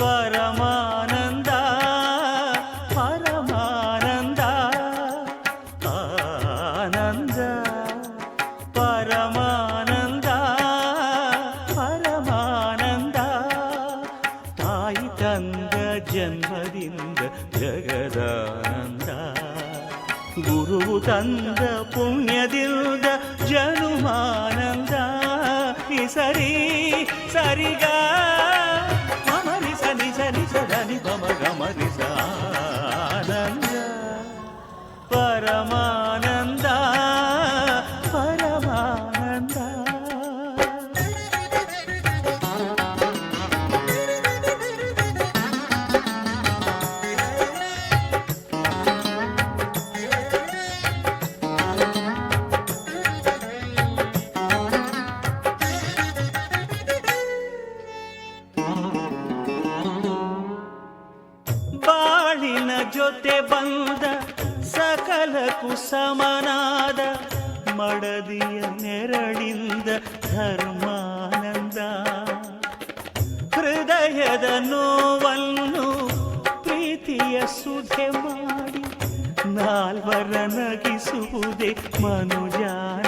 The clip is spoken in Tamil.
பரமானந்த பரமானந்த பரமானந்த ஆனந்த பரமானந்த பரமானந்த தாய் தந்த ஜன்மதிந்த ஜகதானந்த ಗುರು ತಂದ ಪುಣ್ಯದಿಂದ ಜನುಮಾನಂದ సరిగా మమరి సని సని సడని మమ గమరి సానంద పరమా ಬಾಳಿನ ಜೊತೆ ಬಂದ ಸಕಲ ಸಮನಾದ ಮಡದಿಯ ನೆರಳಿಂದ ಧರ್ಮಾನಂದ ಹೃದಯದ ನೋವನ್ನು ಪ್ರೀತಿಯ ಸುಧೆ ಮಾಡಿ ನಾಲ್ವರ ನಗಿಸುವುದೇ ಮನುಜಾನ